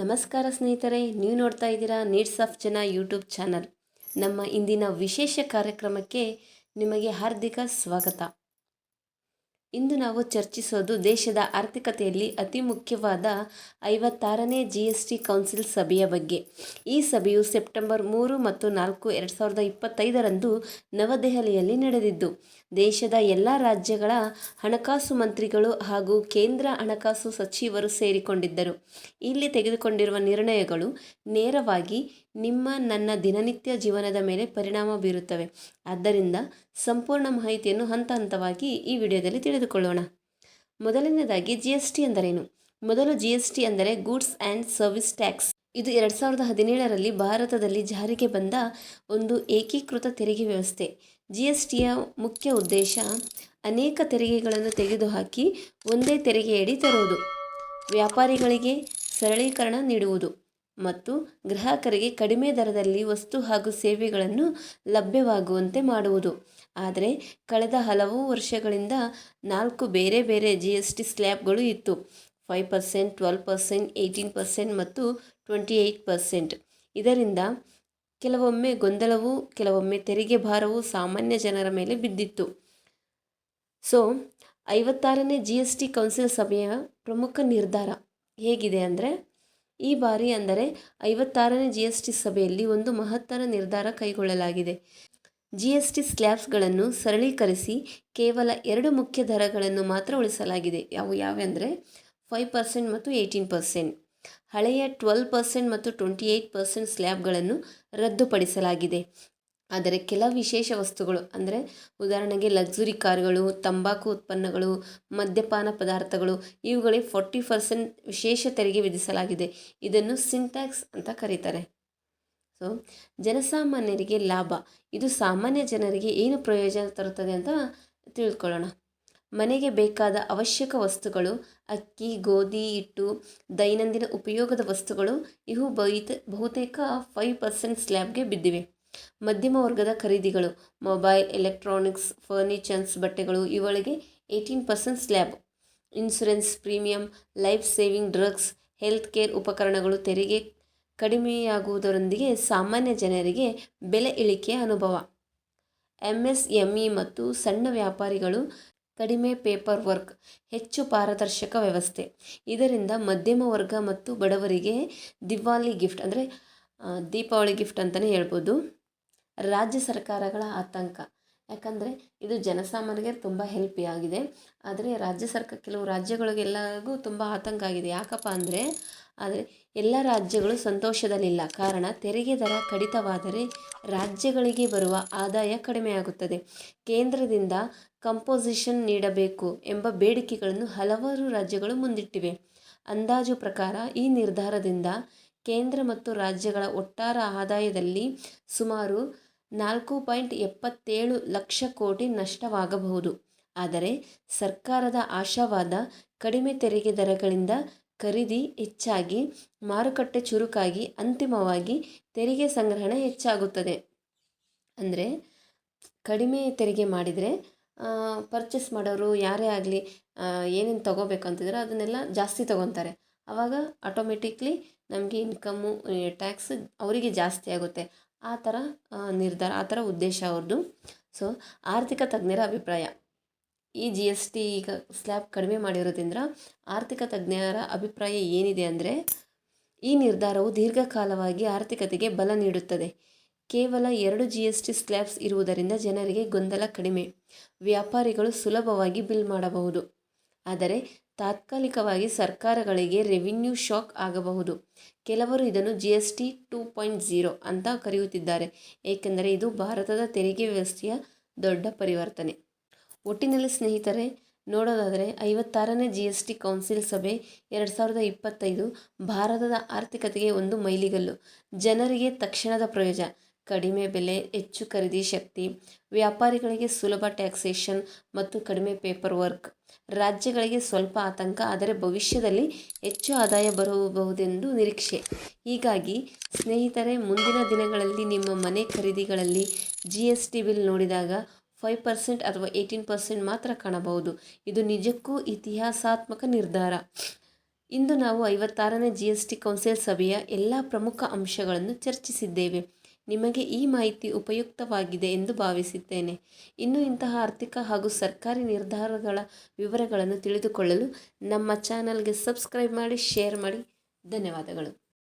ನಮಸ್ಕಾರ ಸ್ನೇಹಿತರೆ, ನೀವು ನೋಡ್ತಾ ಇದ್ದೀರಾ ನೀಡ್ಸ್ ಆಫ್ ಜನ ಯೂಟ್ಯೂಬ್ ಚಾನಲ್. ನಮ್ಮ ಇಂದಿನ ವಿಶೇಷ ಕಾರ್ಯಕ್ರಮಕ್ಕೆ ನಿಮಗೆ ಹಾರ್ದಿಕ ಸ್ವಾಗತ. ಇಂದು ನಾವು ಚರ್ಚಿಸೋದು ದೇಶದ ಆರ್ಥಿಕತೆಯಲ್ಲಿ ಅತಿ ಮುಖ್ಯವಾದ ಐವತ್ತಾರನೇ ಜಿ ಎಸ್ ಟಿ ಕೌನ್ಸಿಲ್ ಸಭೆಯ ಬಗ್ಗೆ. ಈ ಸಭೆಯು ಸೆಪ್ಟೆಂಬರ್ ಮೂರು ಮತ್ತು ನಾಲ್ಕು ಎರಡು ಸಾವಿರದ ಇಪ್ಪತ್ತೈದರಂದು ನವದೆಹಲಿಯಲ್ಲಿ ನಡೆದಿದ್ದು. ದೇಶದ ಎಲ್ಲ ರಾಜ್ಯಗಳ ಹಣಕಾಸು ಮಂತ್ರಿಗಳು ಹಾಗೂ ಕೇಂದ್ರ ಹಣಕಾಸು ಸಚಿವರು ಸೇರಿಕೊಂಡಿದ್ದರು. ಇಲ್ಲಿ ತೆಗೆದುಕೊಂಡಿರುವ ನಿರ್ಣಯಗಳು ನೇರವಾಗಿ ನಿಮ್ಮ ನನ್ನ ದಿನನಿತ್ಯ ಜೀವನದ ಮೇಲೆ ಪರಿಣಾಮ ಬೀರುತ್ತವೆ. ಆದ್ದರಿಂದ ಸಂಪೂರ್ಣ ಮಾಹಿತಿಯನ್ನು ಹಂತ ಹಂತವಾಗಿ ಈ ವಿಡಿಯೋದಲ್ಲಿ ತಿಳಿದುಕೊಳ್ಳೋಣ. ಮೊದಲನೇದಾಗಿ ಜಿ ಎಸ್ ಟಿ ಎಂದರೇನು? ಮೊದಲು ಜಿ ಎಸ್ ಟಿ ಅಂದರೆ ಗೂಡ್ಸ್ ಆ್ಯಂಡ್ ಸರ್ವಿಸ್ ಟ್ಯಾಕ್ಸ್ ಇದು ಎರಡು ಸಾವಿರದ ಹದಿನೇಳರಲ್ಲಿ ಭಾರತದಲ್ಲಿ ಜಾರಿಗೆ ಬಂದ ಒಂದು ಏಕೀಕೃತ ತೆರಿಗೆ ವ್ಯವಸ್ಥೆ. ಜಿ ಎಸ್ ಟಿಯ ಮುಖ್ಯ ಉದ್ದೇಶ ಅನೇಕ ತೆರಿಗೆಗಳನ್ನು ತೆಗೆದುಹಾಕಿ ಒಂದೇ ತೆರಿಗೆಯಡಿ ತರುವುದು ವ್ಯಾಪಾರಿಗಳಿಗೆ ಸರಳೀಕರಣ ನೀಡುವುದು ಮತ್ತು ಗ್ರಾಹಕರಿಗೆ ಕಡಿಮೆ ದರದಲ್ಲಿ ವಸ್ತು ಹಾಗೂ ಸೇವೆಗಳನ್ನು ಲಭ್ಯವಾಗುವಂತೆ ಮಾಡುವುದು. ಆದರೆ ಕಳೆದ ಹಲವು ವರ್ಷಗಳಿಂದ ನಾಲ್ಕು ಬೇರೆ ಬೇರೆ ಜಿ ಎಸ್ ಟಿ ಸ್ಲ್ಯಾಬ್ಗಳು ಇತ್ತು. Five percent, twelve percent, eighteen percent ಮತ್ತು ಟ್ವೆಂಟಿ ಏಯ್ಟ್ ಪರ್ಸೆಂಟ್. ಇದರಿಂದ ಕೆಲವೊಮ್ಮೆ ಗೊಂದಲವು, ಕೆಲವೊಮ್ಮೆ ತೆರಿಗೆ ಭಾರವು ಸಾಮಾನ್ಯ ಜನರ ಮೇಲೆ ಬಿದ್ದಿತ್ತು. ಸೊ ಐವತ್ತಾರನೇ ಜಿ ಎಸ್ ಟಿ ಕೌನ್ಸಿಲ್ ಸಭೆಯ ಪ್ರಮುಖ ನಿರ್ಧಾರ ಹೇಗಿದೆ ಅಂದರೆ, ಈ ಬಾರಿ ಅಂದರೆ ಐವತ್ತಾರನೇ ಜಿ ಎಸ್ ಟಿ ಸಭೆಯಲ್ಲಿ ಒಂದು ಮಹತ್ತರ ನಿರ್ಧಾರ ಕೈಗೊಳ್ಳಲಾಗಿದೆ. ಜಿ ಎಸ್ ಟಿ ಸ್ಲ್ಯಾಬ್ಸ್ಗಳನ್ನು ಸರಳೀಕರಿಸಿ ಕೇವಲ ಎರಡು ಮುಖ್ಯ ದರಗಳನ್ನು ಮಾತ್ರ ಉಳಿಸಲಾಗಿದೆ. ಯಾವು ಯಾವೆಂದರೆ ಫೈವ್ ಪರ್ಸೆಂಟ್ ಮತ್ತು ಏಯ್ಟೀನ್ ಪರ್ಸೆಂಟ್. ಹಳೆಯ ಟ್ವೆಲ್ ಪರ್ಸೆಂಟ್ ಮತ್ತು ಟ್ವೆಂಟಿ ಏಯ್ಟ್ ಪರ್ಸೆಂಟ್ ಸ್ಲ್ಯಾಬ್ಗಳನ್ನು ರದ್ದುಪಡಿಸಲಾಗಿದೆ. ಆದರೆ ಕೆಲ ವಿಶೇಷ ವಸ್ತುಗಳು, ಅಂದರೆ ಉದಾಹರಣೆಗೆ ಲಕ್ಸುರಿ ಕಾರ್ಗಳು, ತಂಬಾಕು ಉತ್ಪನ್ನಗಳು, ಮದ್ಯಪಾನ ಪದಾರ್ಥಗಳು, ಇವುಗಳಿಗೆ ಫೋರ್ಟಿ ಪರ್ಸೆಂಟ್ ವಿಶೇಷ ತೆರಿಗೆ ವಿಧಿಸಲಾಗಿದೆ. ಇದನ್ನು ಸಿಂಟ್ಯಾಕ್ಸ್ ಅಂತ ಕರೀತಾರೆ. ಸೊ ಜನಸಾಮಾನ್ಯರಿಗೆ ಲಾಭ. ಇದು ಸಾಮಾನ್ಯ ಜನರಿಗೆ ಏನು ಪ್ರಯೋಜನ ತರುತ್ತದೆ ಅಂತ ತಿಳ್ಕೊಳ್ಳೋಣ. ಮನೆಗೆ ಬೇಕಾದ ಅವಶ್ಯಕ ವಸ್ತುಗಳು, ಅಕ್ಕಿ, ಗೋಧಿ, ಹಿಟ್ಟು, ದೈನಂದಿನ ಉಪಯೋಗದ ವಸ್ತುಗಳು, ಇವು ಬೈತ ಬಹುತೇಕ ಫೈವ್ ಪರ್ಸೆಂಟ್ ಸ್ಲ್ಯಾಬ್ಗೆ ಬಿದ್ದಿವೆ. ಮಧ್ಯಮ ವರ್ಗದ ಖರೀದಿಗಳು ಮೊಬೈಲ್ ಎಲೆಕ್ಟ್ರಾನಿಕ್ಸ್ ಫರ್ನಿಚರ್ಸ್ ಬಟ್ಟೆಗಳು, ಇವುಗಳಿಗೆ eighteen percent slab insurance premium life saving drugs health care ಉಪಕರಣಗಳು, ತೆರಿಗೆ ಕಡಿಮೆಯಾಗುವುದರೊಂದಿಗೆ ಸಾಮಾನ್ಯ ಜನರಿಗೆ ಬೆಲೆ ಇಳಿಕೆಯ ಅನುಭವ. ಎಂ ಮತ್ತು ಸಣ್ಣ ವ್ಯಾಪಾರಿಗಳು ಕಡಿಮೆ ಪೇಪರ್ ವರ್ಕ್, ಹೆಚ್ಚು ಪಾರದರ್ಶಕ ವ್ಯವಸ್ಥೆ. ಇದರಿಂದ ಮಧ್ಯಮ ವರ್ಗ ಮತ್ತು ಬಡವರಿಗೆ ದಿವಾಲಿ ಗಿಫ್ಟ್ ಅಂದರೆ ದೀಪಾವಳಿ ಗಿಫ್ಟ್ ಅಂತಲೇ ಹೇಳ್ಬೋದು. ರಾಜ್ಯ ಸರ್ಕಾರಗಳ ಆತಂಕ. ಯಾಕಂದರೆ ಇದು ಜನಸಾಮಾನ್ಯರಿಗೆ ತುಂಬ ಹೆಲ್ಪಿ ಆಗಿದೆ. ಆದರೆ ರಾಜ್ಯ ಸರ್ಕಾರ ಕೆಲವು ರಾಜ್ಯಗಳಿಗೆಲ್ಲರಿಗೂ ತುಂಬ ಆತಂಕ ಆಗಿದೆ. ಯಾಕಪ್ಪ ಅಂದರೆ, ಆದರೆ ಎಲ್ಲ ರಾಜ್ಯಗಳು ಸಂತೋಷದಲ್ಲಿಲ್ಲ. ಕಾರಣ ತೆರಿಗೆ ದರ ಕಡಿತವಾದರೆ ರಾಜ್ಯಗಳಿಗೆ ಬರುವ ಆದಾಯ ಕಡಿಮೆಯಾಗುತ್ತದೆ ಕೇಂದ್ರದಿಂದ ಕಂಪೋಸಿಷನ್ ನೀಡಬೇಕು ಎಂಬ ಬೇಡಿಕೆಗಳನ್ನು ಹಲವಾರು ರಾಜ್ಯಗಳು ಮುಂದಿಟ್ಟಿವೆ. ಅಂದಾಜು ಪ್ರಕಾರ ಈ ನಿರ್ಧಾರದಿಂದ ಕೇಂದ್ರ ಮತ್ತು ರಾಜ್ಯಗಳ ಒಟ್ಟಾರೆ ಆದಾಯದಲ್ಲಿ ಸುಮಾರು ನಾಲ್ಕು ಪಾಯಿಂಟ್ ಎಪ್ಪತ್ತೇಳು ಲಕ್ಷ ಕೋಟಿ ನಷ್ಟವಾಗಬಹುದು. ಆದರೆ ಸರ್ಕಾರದ ಆಶಾವಾದ ಕಡಿಮೆ ತೆರಿಗೆ ದರಗಳಿಂದ ಖರೀದಿ ಹೆಚ್ಚಾಗಿ, ಮಾರುಕಟ್ಟೆ ಚುರುಕಾಗಿ, ಅಂತಿಮವಾಗಿ ತೆರಿಗೆ ಸಂಗ್ರಹಣೆ ಹೆಚ್ಚಾಗುತ್ತದೆ. ಅಂದರೆ ಕಡಿಮೆ ತೆರಿಗೆ ಮಾಡಿದರೆ ಪರ್ಚೇಸ್ ಮಾಡೋರು ಯಾರೇ ಆಗಲಿ ಏನೇನು ತೊಗೋಬೇಕು ಅಂತಿದ್ರೆ ಅದನ್ನೆಲ್ಲ ಜಾಸ್ತಿ ತೊಗೊತಾರೆ. ಆವಾಗ ಆಟೋಮೆಟಿಕ್ಲಿ ನಮಗೆ ಇನ್ಕಮ್ಮು ಟ್ಯಾಕ್ಸ್ ಅವರಿಗೆ ಜಾಸ್ತಿ ಆಗುತ್ತೆ. ಆ ಥರ ನಿರ್ಧಾರ, ಆ ಥರ ಉದ್ದೇಶ ಅವ್ರದ್ದು ಸೊ ಆರ್ಥಿಕ ತಜ್ಞರ ಅಭಿಪ್ರಾಯ. ಈ ಜಿ ಎಸ್ ಟಿ ಈಗ ಸ್ಲ್ಯಾಬ್ ಕಡಿಮೆ ಮಾಡಿರೋದ್ರಿಂದ ಆರ್ಥಿಕ ತಜ್ಞರ ಅಭಿಪ್ರಾಯ ಏನಿದೆ ಅಂದರೆ, ಈ ನಿರ್ಧಾರವು ದೀರ್ಘಕಾಲವಾಗಿ ಆರ್ಥಿಕತೆಗೆ ಬಲ ನೀಡುತ್ತದೆ. ಕೇವಲ ಎರಡು ಜಿ ಎಸ್ ಟಿ ಸ್ಲ್ಯಾಬ್ಸ್ ಇರುವುದರಿಂದ ಜನರಿಗೆ ಗೊಂದಲ ಕಡಿಮೆ. ವ್ಯಾಪಾರಿಗಳು ಸುಲಭವಾಗಿ ಬಿಲ್ ಮಾಡಬಹುದು. ಆದರೆ ತಾತ್ಕಾಲಿಕವಾಗಿ ಸರ್ಕಾರಗಳಿಗೆ ರೆವಿನ್ಯೂ ಶಾಕ್ ಆಗಬಹುದು. ಕೆಲವರು ಇದನ್ನು G S T two point zero ಅಂತ ಕರೆಯುತ್ತಿದ್ದಾರೆ. ಏಕೆಂದರೆ ಇದು ಭಾರತದ ತೆರಿಗೆ ವ್ಯವಸ್ಥೆಯ ದೊಡ್ಡ ಪರಿವರ್ತನೆ. ಒಟ್ಟಿನಲ್ಲಿ ಸ್ನೇಹಿತರೆ, ನೋಡೋದಾದರೆ ಐವತ್ತಾರನೇ ಜಿ ಎಸ್ ಟಿ ಕೌನ್ಸಿಲ್ ಸಭೆ ಎರಡು ಸಾವಿರದ ಇಪ್ಪತ್ತೈದು ಭಾರತದ ಆರ್ಥಿಕತೆಗೆ ಒಂದು ಮೈಲಿಗಲ್ಲು. ಜನರಿಗೆ ತಕ್ಷಣದ ಪ್ರಯೋಜನ. ಕಡಿಮೆ ಬೆಲೆ, ಹೆಚ್ಚು ಖರೀದಿ ಶಕ್ತಿ, ವ್ಯಾಪಾರಿಗಳಿಗೆ ಸುಲಭ ಟ್ಯಾಕ್ಸೇಷನ್ ಮತ್ತು ಕಡಿಮೆ ಪೇಪರ್ ವರ್ಕ್ ರಾಜ್ಯಗಳಿಗೆ ಸ್ವಲ್ಪ ಆತಂಕ, ಆದರೆ ಭವಿಷ್ಯದಲ್ಲಿ ಹೆಚ್ಚು ಆದಾಯ ಬರಬಹುದೆಂದು ನಿರೀಕ್ಷೆ. ಹೀಗಾಗಿ ಸ್ನೇಹಿತರೆ, ಮುಂದಿನ ದಿನಗಳಲ್ಲಿ ನಿಮ್ಮ ಮನೆ ಖರೀದಿಗಳಲ್ಲಿ ಜಿ ಎಸ್ ಟಿ ಬಿಲ್ ನೋಡಿದಾಗ ಫೈವ್ ಪರ್ಸೆಂಟ್ ಅಥವಾ ಏಯ್ಟೀನ್ ಪರ್ಸೆಂಟ್ ಮಾತ್ರ ಕಾಣಬಹುದು. ಇದು ನಿಜಕ್ಕೂ ಇತಿಹಾಸಾತ್ಮಕ ನಿರ್ಧಾರ. ಇಂದು ನಾವು ಐವತ್ತಾರನೇ ಜಿ ಎಸ್ ಟಿ ಕೌನ್ಸಿಲ್ ಸಭೆಯ ಎಲ್ಲ ಪ್ರಮುಖ ಅಂಶಗಳನ್ನು ಚರ್ಚಿಸಿದ್ದೇವೆ. ನಿಮಗೆ ಈ ಮಾಹಿತಿ ಉಪಯುಕ್ತವಾಗಿದೆ ಎಂದು ಭಾವಿಸುತ್ತೇನೆ. ಇನ್ನು ಇಂತಹ ಆರ್ಥಿಕ ಹಾಗೂ ಸರ್ಕಾರಿ ನಿರ್ಧಾರಗಳ ವಿವರಗಳನ್ನು ತಿಳಿದುಕೊಳ್ಳಲು ನಮ್ಮ ಚಾನಲ್ಗೆ ಸಬ್ಸ್ಕ್ರೈಬ್ ಮಾಡಿ, ಶೇರ್ ಮಾಡಿ. ಧನ್ಯವಾದಗಳು.